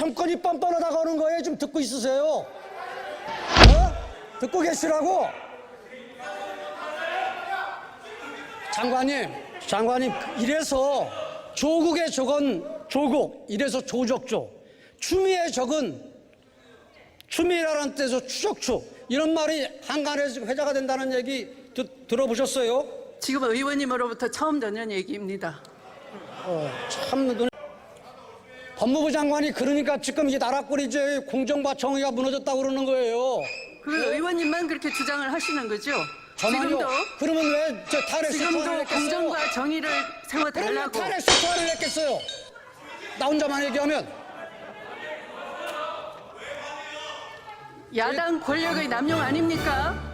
정권이 뻔뻔하다가 오는 거예요. 좀 듣고 있으세요. 어? 듣고 계시라고? 장관님, 장관님, 이래서 조국의 적은 조국, 이래서 조적조, 추미의 적은 추미라는 뜻에서 추적추, 이런 말이 한간에서 회자가 된다는 얘기 듣- 들어보셨어요? 지금 의원님으로부터 처음 듣는 얘기입니다. 참 눈. 법무부 장관이 그러니까 지금 이 나라꼴이 이제 공정과 정의가 무너졌다고 그러는 거예요. 그 의원님만 그렇게 주장을 하시는 거죠? 저만요. 지금도 그러면 왜저 탈핵 수사를 지금도? 공정과 정의를 그러면 세워달라고 탈핵 수사를 했겠어요. 나 혼자만 얘기하면 야당 권력의 남용 아닙니까?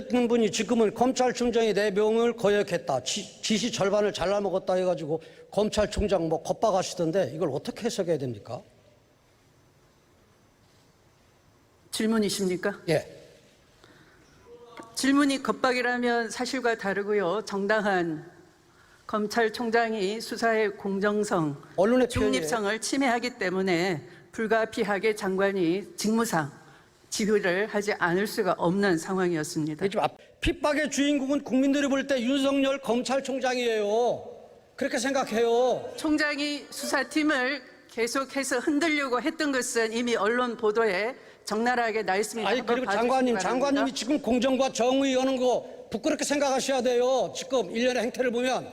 듣는 분이 지금은 검찰총장이 내 명을 거역했다. 지, 지시 절반을 잘라 먹었다 해가지고 검찰총장 뭐 겁박하시던데 이걸 어떻게 해석해야 됩니까? 질문이십니까? 예. 질문이 겁박이라면 사실과 다르고요. 정당한 검찰총장이 수사의 공정성, 언론의. 중립성을 침해하기 때문에 불가피하게 장관이 직무상 지휘를 하지 않을 수가 없는 상황이었습니다. 이게 지금 앞- 핍박의 주인공은 국민들이 볼 때 윤석열 검찰총장이에요. 그렇게 생각해요. 총장이 수사팀을 계속해서 흔들려고 했던 것은 이미 언론 보도에 적나라하게 나 있습니다. 아니 한번 그리고 봐주시기 장관님, 바랍니다. 장관님이 지금 공정과 정의 여는 거 부끄럽게 생각하셔야 돼요. 지금 일련의 행태를 보면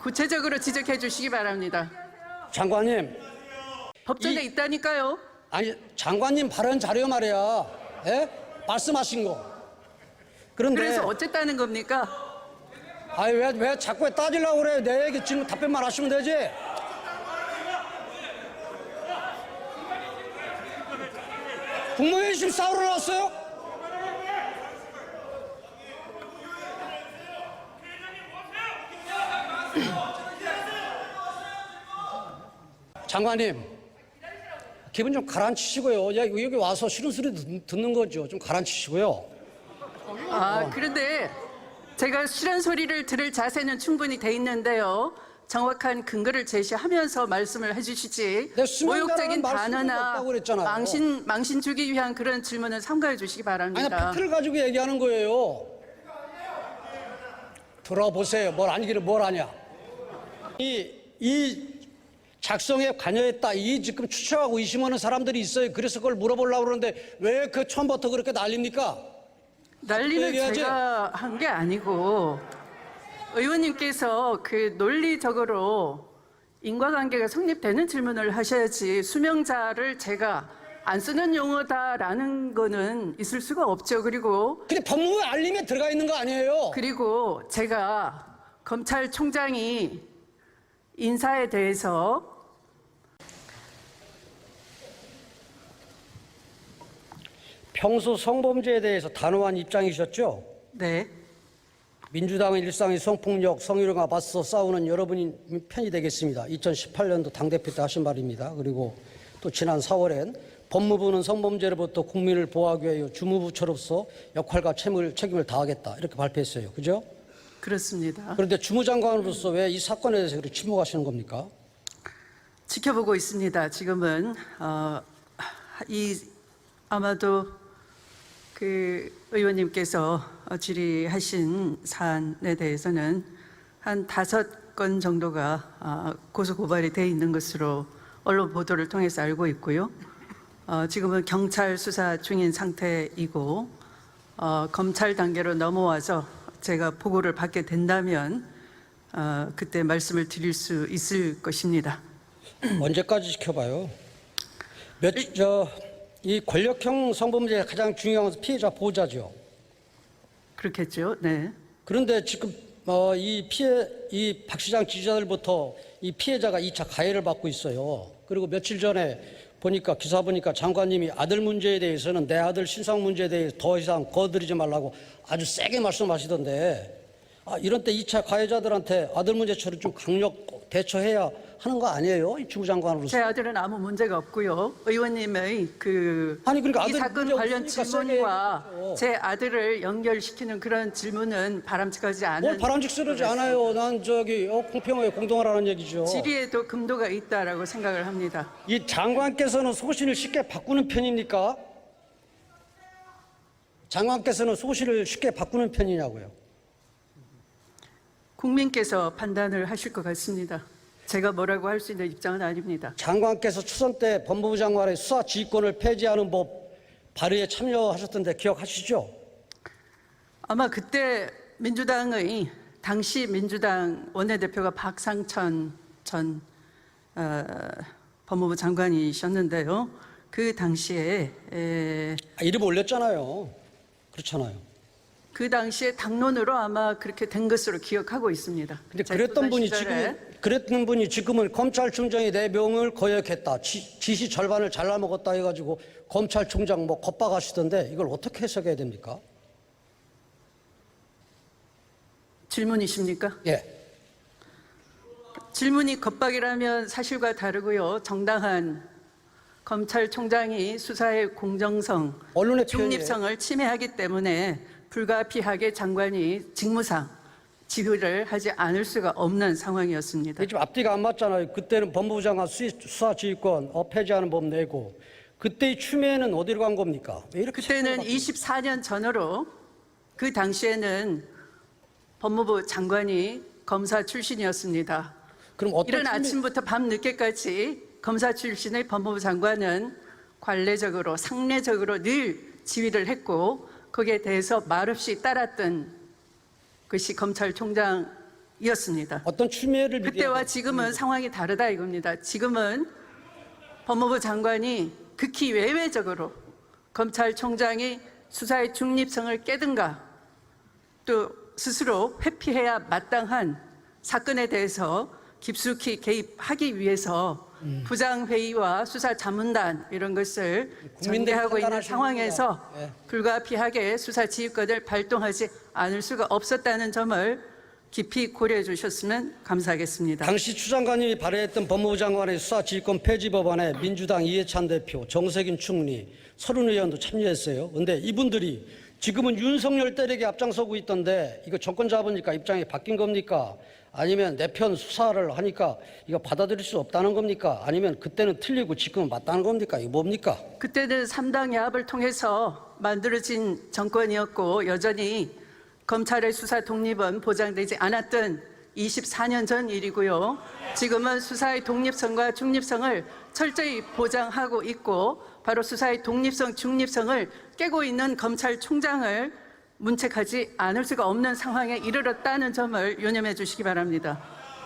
구체적으로 지적해 주시기 바랍니다. 장관님, 법전에 이- 있다니까요. 아니 장관님 발언 자료 말이야. 예? 말씀하신 거. 그런데 그래서 어쨌다는 겁니까? 아니 왜, 왜 자꾸 따지려고 그래? 내 얘기 질문 답변만 하시면 되지. 국무회의 지금 싸우러 나왔어요? 장관님, 기분 좀 가라앉히시고요. 야, 여기 와서 싫은 소리 듣- 듣는 거죠. 좀 가라앉히시고요. 아, 그런데 제가 실한 소리를 들을 자세는 충분히 돼 있는데요. 정확한 근거를 제시하면서 말씀을 해주시지 네, 모욕적인 단어나 없다고 그랬잖아요. 망신 망신 주기 위한 그런 질문을 삼가해 주시기 아니 바랍니다. 팩트를 가지고 얘기하는 거예요. 들어보세요. 뭘 아니기를 뭘 아냐. 이, 이 작성에 관여했다. 이 지금 추측하고 의심하는 사람들이 있어요. 그래서 그걸 물어보려고 그러는데 왜 그 처음부터 그렇게 난립니까? 난리는 얘기하지. 제가 한 게 아니고 의원님께서 그 논리적으로 인과관계가 성립되는 질문을 하셔야지 수명자를 제가 안 쓰는 용어다라는 거는 있을 수가 없죠. 그리고 근데 법무부 알림에 들어가 있는 거 아니에요? 그리고 제가 검찰총장이 인사에 대해서 평소 성범죄에 대해서 단호한 입장이셨죠? 네 민주당은 일상의 성폭력, 성희롱과 맞서 싸우는 여러분이 편이 되겠습니다. 2018년도 당대표 때 하신 말입니다. 그리고 또 지난 4월엔 법무부는 성범죄로부터 국민을 보호하기 위하여 주무부처로서 역할과 책임을, 책임을 다하겠다. 이렇게 발표했어요. 그죠? 그렇습니다. 그런데 주무장관으로서 왜 이 사건에 대해서 그렇게 침묵하시는 겁니까? 지켜보고 있습니다. 지금은 어, 이 아마도 그 의원님께서 질의하신 사안에 대해서는 한 다섯 건 정도가 어, 고소 고발이 돼 있는 것으로 언론 보도를 통해서 알고 있고요. 어, 지금은 경찰 수사 중인 상태이고 어, 검찰 단계로 넘어와서 제가 보고를 받게 된다면 어, 그때 말씀을 드릴 수 있을 것입니다. 언제까지 지켜봐요? 몇, 저, 이 권력형 성범죄의 가장 중요한 것은 피해자 보호자죠. 그렇겠죠. 네. 그런데 지금 어, 이 피해 이 박 시장 지지자들부터 이 피해자가 2차 가해를 받고 있어요. 그리고 며칠 전에 보니까 기사 보니까 장관님이 아들 문제에 대해서는 내 아들 신상 문제에 대해 더 이상 거들이지 말라고 아주 세게 말씀하시던데 아, 이런 때 2차 가해자들한테 아들 문제처럼 좀 강력 대처해야 하는 거 아니에요? 이 주무장관으로서. 제 아들은 아무 문제가 없고요. 의원님의 그 아니, 그러니까 이 아들 사건 문제 관련 없으니까 질문과 세게. 제 아들을 연결시키는 그런 질문은 바람직하지 않은 뭘 바람직스러지 않아요. 난 저기 어, 공평하게 공동하라는 얘기죠. 질의에도 금도가 있다라고 생각을 합니다. 이 장관께서는 소신을 쉽게 바꾸는 편입니까? 장관께서는 소신을 쉽게 바꾸는 편이냐고요. 국민께서 판단을 하실 것 같습니다. 제가 뭐라고 할 수 있는 입장은 아닙니다. 장관께서 추선 때 법무부 장관의 수사 지휘권을 폐지하는 법 발의에 참여하셨던데 기억하시죠? 아마 그때 민주당의 당시 민주당 원내대표가 박상천 전 어, 법무부 장관이셨는데요. 그 당시에 에, 아, 이름 올렸잖아요. 그렇잖아요. 그 당시에 당론으로 아마 그렇게 된 것으로 기억하고 있습니다. 근데 제 그랬던 분이 지금 그랬던 분이 지금은 검찰총장이 내 명을 거역했다. 지, 지시 절반을 잘라먹었다 해가지고 검찰총장 뭐 겁박하시던데 이걸 어떻게 해석해야 됩니까? 질문이십니까? 예. 질문이 겁박이라면 사실과 다르고요. 정당한 검찰총장이 수사의 공정성, 언론의. 중립성을 침해하기 때문에 불가피하게 장관이 직무상 지휘를 하지 않을 수가 없는 상황이었습니다. 지금 앞뒤가 안 맞잖아요. 그때는 법무부 장관 수- 수사 지휘권 어, 폐지하는 법 내고 그때의 추미애는 어디로 간 겁니까? 왜 이렇게 그때는 자꾸 24년 전으로 그 당시에는 법무부 장관이 검사 출신이었습니다. 그럼 어떤 이른 추미- 아침부터 밤 늦게까지 검사 출신의 법무부 장관은 관례적으로 상례적으로 늘 지휘를 했고 거기에 대해서 말없이 따랐던 것이 검찰총장이었습니다. 어떤 추미애를 그때와 지금은 상황이 다르다 이겁니다. 지금은 법무부 장관이 극히 외외적으로 검찰총장이 수사의 중립성을 깨든가 또 스스로 회피해야 마땅한 사건에 대해서 깊숙이 개입하기 위해서 부장회의와 수사자문단 이런 것을 음. 전개하고 있는 상황에서. 예. 불가피하게 수사 지휘권을 발동하지 않을 수가 없었다는 점을 깊이 고려해 주셨으면 감사하겠습니다. 당시 추 장관님이 발의했던 법무부 장관의 수사 지휘권 폐지 법안에 민주당 이해찬 대표, 정세균 총리, 서른 의원도 참여했어요. 근데 이분들이 지금은 윤석열 때리기 앞장서고 있던데 이거 정권 잡으니까 입장이 바뀐 겁니까? 아니면 내 편 수사를 하니까 이거 받아들일 수 없다는 겁니까? 아니면 그때는 틀리고 지금은 맞다는 겁니까? 이거 뭡니까? 그때는 삼당 야합을 통해서 만들어진 정권이었고 여전히 검찰의 수사 독립은 보장되지 않았던 24년 전 일이고요. 지금은 수사의 독립성과 중립성을 철저히 보장하고 있고 바로 수사의 독립성, 중립성을 깨고 있는 검찰총장을 문책하지 않을 수가 없는 상황에 이르렀다는 점을 유념해 주시기 바랍니다.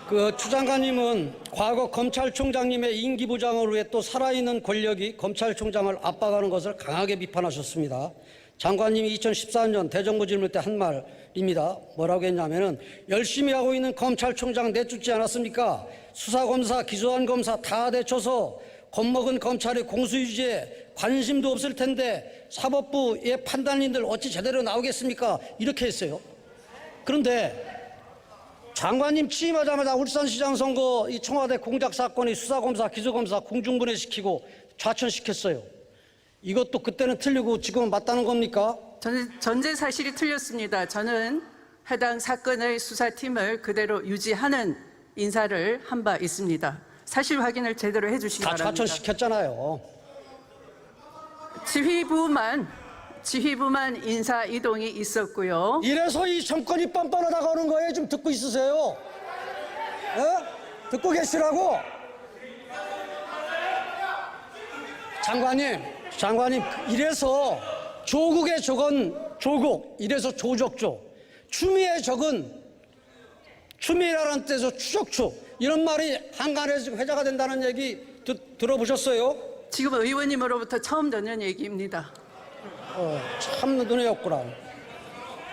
그 추 장관님은 과거 검찰총장님의 임기 부장을 위해 또 살아있는 권력이 검찰총장을 압박하는 것을 강하게 비판하셨습니다. 장관님이 2014년 대정부 질문 때 한 말입니다. 뭐라고 했냐면은 열심히 하고 있는 검찰총장 내쫓지 않았습니까? 수사검사, 기소한 검사 다 내쳐서 겁먹은 검찰의 공수유지에 관심도 없을 텐데 사법부의 판단인들 어찌 제대로 나오겠습니까? 이렇게 했어요. 그런데 장관님 취임하자마자 울산시장 선거 이 청와대 공작 사건이 수사검사, 기소검사 공중분해시키고 좌천시켰어요. 이것도 그때는 틀리고 지금은 맞다는 겁니까? 저는 전제 사실이 틀렸습니다. 저는 해당 사건의 수사팀을 그대로 유지하는 인사를 한 바 있습니다. 사실 확인을 제대로 해주시기 다 바랍니다. 좌천시켰잖아요. 지휘부만 지휘부만 인사 이동이 있었고요. 이래서 이 정권이 뻔뻔하다가 오는 거예요. 좀 듣고 있으세요. 어? 듣고 계시라고? 장관님, 장관님, 이래서 조국의 적은 조국, 이래서 조적조. 추미애 적은 추미애라는 뜻에서 추적추. 이런 말이 한간에서 회자가 된다는 얘기 듣, 들어보셨어요? 지금 의원님으로부터 처음 듣는 얘기입니다. 어, 참 눈에 없구나.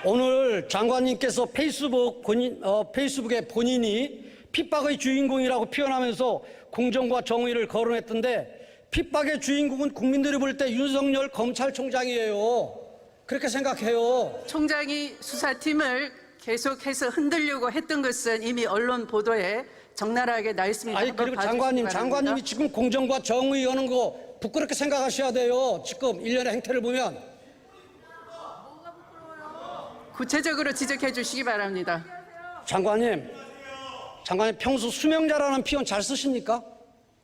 오늘 장관님께서 페이스북 본인, 어, 페이스북에 본인이 핍박의 주인공이라고 표현하면서 공정과 정의를 거론했던데 핍박의 주인공은 국민들이 볼 때 윤석열 검찰총장이에요. 그렇게 생각해요. 총장이 수사팀을 계속해서 흔들려고 했던 것은 이미 언론 보도에 적나라하게 나 있습니다. 아니 그리고 장관님. 장관님이 지금 공정과 정의 여는 거 부끄럽게 생각하셔야 돼요. 지금 일련의 행태를 보면 구체적으로 지적해 주시기 바랍니다. 장관님, 장관님 평소 수명자라는 표현 잘 쓰십니까?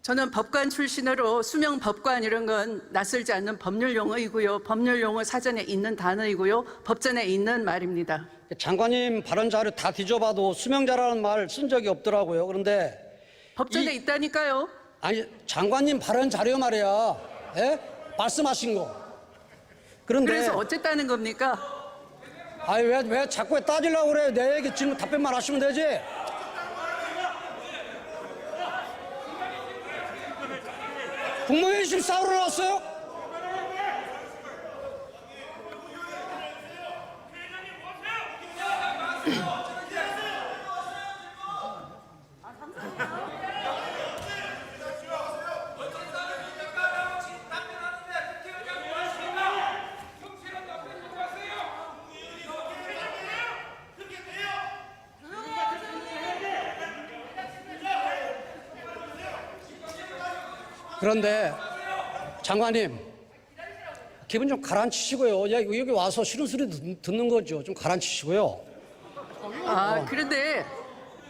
저는 법관 출신으로 수명 법관 이런 건 낯설지 않는 법률 용어이고요. 법률 용어 사전에 있는 단어이고요. 법전에 있는 말입니다. 장관님 발언 자료 다 뒤져봐도 수명자라는 말 쓴 적이 없더라고요. 그런데 법전에 이- 있다니까요. 아니 장관님 발언 자료 말이야, 예? 말씀하신 거. 그런데 그래서 어쨌다는 겁니까? 아니 왜, 왜 자꾸 따지려고 그래? 내 얘기 지금 답변만 하시면 되지. 국무회의 지금 싸우러 나왔어요? 그런데 장관님 기분 좀 가라앉히시고요. 야, 여기 와서 싫은 소리 듣- 듣는 거죠. 좀 가라앉히시고요. 아, 그런데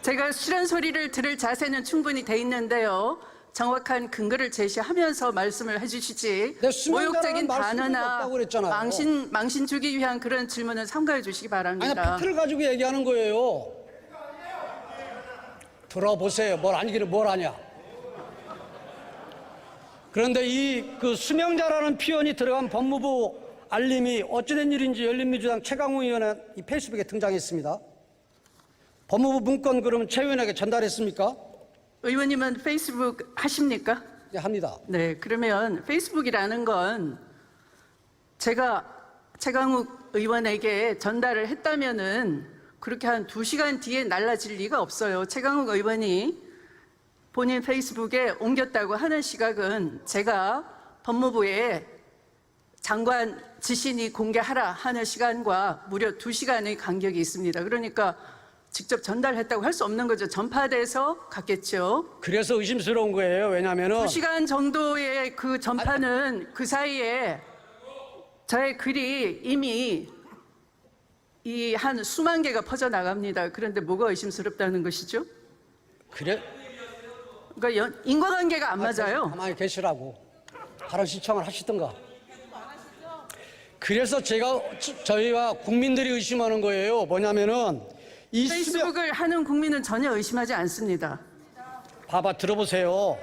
제가 실현 소리를 들을 자세는 충분히 돼 있는데요. 정확한 근거를 제시하면서 말씀을 해주시지 네, 모욕적인 말 단어나 없다고 그랬잖아요. 망신 망신 주기 위한 그런 질문은 삼가해 주시기 아니 바랍니다. 팩트를 가지고 얘기하는 거예요. 들어보세요. 뭘 아니기를 뭘 아냐. 그런데 이 그 수명자라는 표현이 들어간 법무부 알림이 어찌된 일인지 열린민주당 최강우 의원의 이 페이스북에 등장했습니다. 법무부 문건 그러면 최 의원에게 전달했습니까? 의원님은 페이스북 하십니까? 네, 합니다. 네, 그러면 페이스북이라는 건 제가 최강욱 의원에게 전달을 했다면은 그렇게 한 두 시간 뒤에 날라질 리가 없어요. 최강욱 의원이 본인 페이스북에 옮겼다고 하는 시각은 제가 법무부에 장관 지신이 공개하라 하는 시간과 무려 두 시간의 간격이 있습니다. 그러니까 직접 전달했다고 할 수 없는 거죠. 전파돼서 갔겠죠. 그래서 의심스러운 거예요. 왜냐면은 두 시간 정도의 그 전파는 그 사이에 저의 글이 이미 이 한 수만 개가 퍼져 나갑니다. 그런데 뭐가 의심스럽다는 것이죠? 그래 그러니까 연- 인과관계가 안 맞아요. 가만히 계시라고 발언 신청을 하시던가. 그래서 제가 저- 저희와 국민들이 의심하는 거예요. 뭐냐면은 이 수명 페이스북을 하는 국민은 전혀 의심하지 않습니다. 봐봐 들어보세요.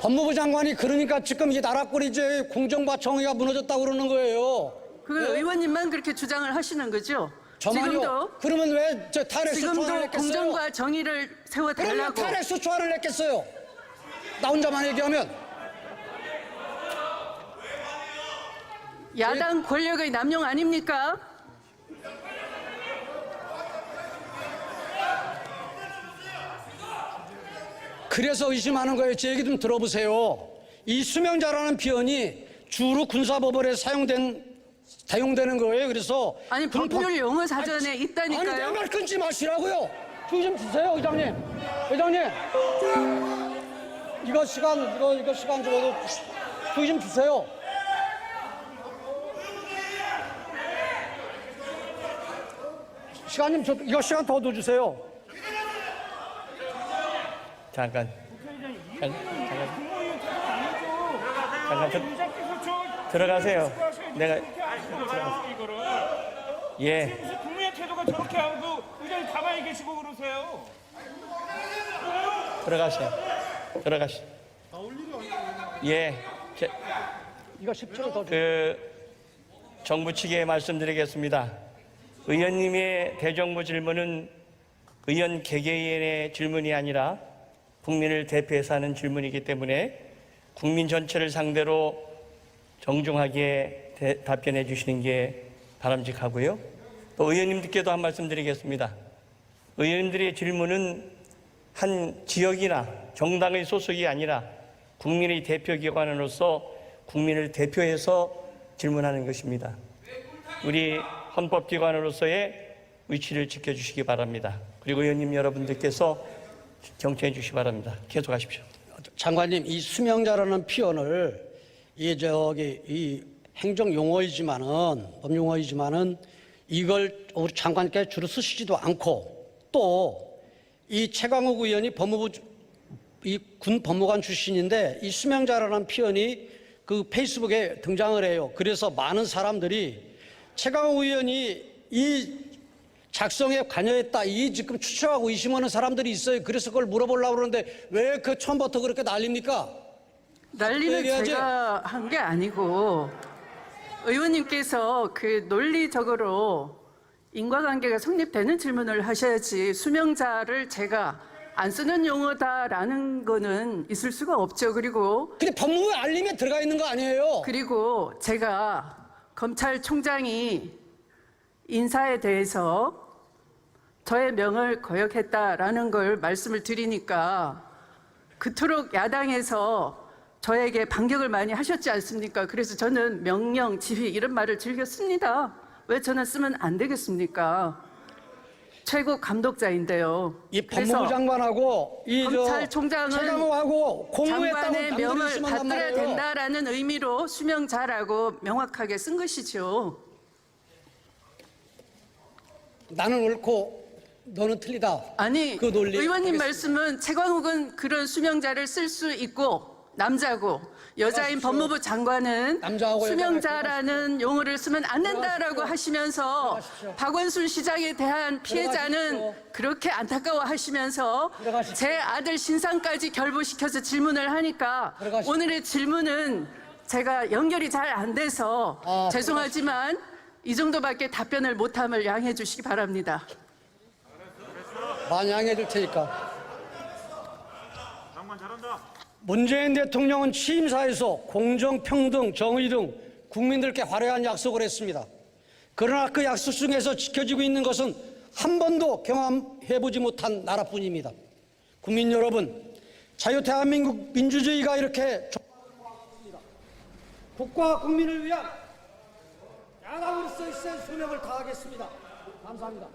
법무부 장관이 그러니까 지금 이 나라 꼴이 이제 공정과 정의가 무너졌다고 그러는 거예요. 그걸 의원님만 그렇게 주장을 하시는 거죠? 저만요. 지금도 그러면 왜저 탈핵 소추안을 지금도 냈겠어요? 공정과 정의를 세워 그러면 달라고 탈핵 소추안을 냈겠어요? 나 혼자만 얘기하면 야당 권력의 남용 아닙니까? 그래서 의심하는 거예요. 제 얘기 좀 들어보세요. 이 수명자라는 표현이 주로 군사법원에 사용된 사용되는 거예요. 그래서 아니 법률 용어 사전에 아니, 내 있다니까요. 말 끊지 마시라고요. 주의 좀 주세요, 의장님. 의장님. 이거 시간 이거 이거 시간 줘도 주의 좀 주세요. 시간 좀 줘, 이거 시간 더 넣어주세요. 잠깐. 잠깐. 잠깐. 잠깐. 들- 들어가세요. 내가 예. 무슨 국민의 태도가 저렇게 하고 의장님 가만히 계시고 그러세요. 들어가세요. 들어가시. 예. 제- 이거 10초를 더 줘. 그 정부 측에 말씀드리겠습니다. 의원님의 대정부 질문은 의원 개개인의 질문이 아니라 국민을 대표해서 하는 질문이기 때문에 국민 전체를 상대로 정중하게 대- 답변해 주시는 게 바람직하고요. 또 의원님들께도 한 말씀 드리겠습니다. 의원님들의 질문은 한 지역이나 정당의 소속이 아니라 국민의 대표 기관으로서 국민을 대표해서 질문하는 것입니다. 우리 헌법기관으로서의 위치를 지켜주시기 바랍니다. 그리고 의원님 여러분들께서 경청해 주시기 바랍니다. 계속하십시오. 장관님, 이 수명자라는 표현을 이 저기 이 행정 용어이지만은 법 용어이지만은 이걸 우리 장관께 주로 쓰시지도 않고 또 이 최강욱 의원이 법무부 이 군 법무관 출신인데 이 수명자라는 표현이 그 페이스북에 등장을 해요. 그래서 많은 사람들이 최강욱 의원이 이 작성에 관여했다. 이 지금 추측하고 의심하는 사람들이 있어요. 그래서 그걸 물어보려고 그러는데 왜 그 처음부터 그렇게 난립니까? 난리는? 제가 한 게 아니고 의원님께서 그 논리적으로 인과관계가 성립되는 질문을 하셔야지 수명자를 제가 안 쓰는 용어다라는 거는 있을 수가 없죠. 그리고 근데 법무부에 알림에 들어가 있는 거 아니에요? 그리고 제가 검찰총장이 인사에 대해서 저의 명을 거역했다라는 걸 말씀을 드리니까 그토록 야당에서 저에게 반격을 많이 하셨지 않습니까? 그래서 저는 명령, 지휘 이런 말을 즐겨 씁니다. 왜 저는 쓰면 안 되겠습니까? 최고 감독자인데요. 이 그래서 법무부 장관하고 이저 검찰총장은 공무했다고 장관의 명을 받들어야 말이에요. 된다라는 의미로 수명자라고 명확하게 쓴 것이죠. 나는 옳고 너는 틀리다. 아니 그 논리 의원님 알겠습니다. 말씀은 최광욱은 그런 수명자를 쓸 수 있고 남자고 여자인. 법무부 장관은 수명자라는 용어를 쓰면 안 된다라고. 하시면서. 박원순 시장에 대한 피해자는. 그렇게 안타까워하시면서. 제 아들 신상까지 결부시켜서 질문을 하니까. 오늘의 질문은 제가 연결이 잘 안 돼서 아, 죄송하지만 이 정도밖에 답변을 못함을 양해해 주시기 바랍니다. 많이 양해해 줄 테니까. 문재인 대통령은 취임사에서 공정, 평등, 정의 등 국민들께 화려한 약속을 했습니다. 그러나 그 약속 중에서 지켜지고 있는 것은 한 번도 경험해보지 못한 나라뿐입니다. 국민 여러분, 자유 대한민국 민주주의가 이렇게 좋습니다. 국가 국민을 위한 야당으로서의 소명을 다하겠습니다. 감사합니다.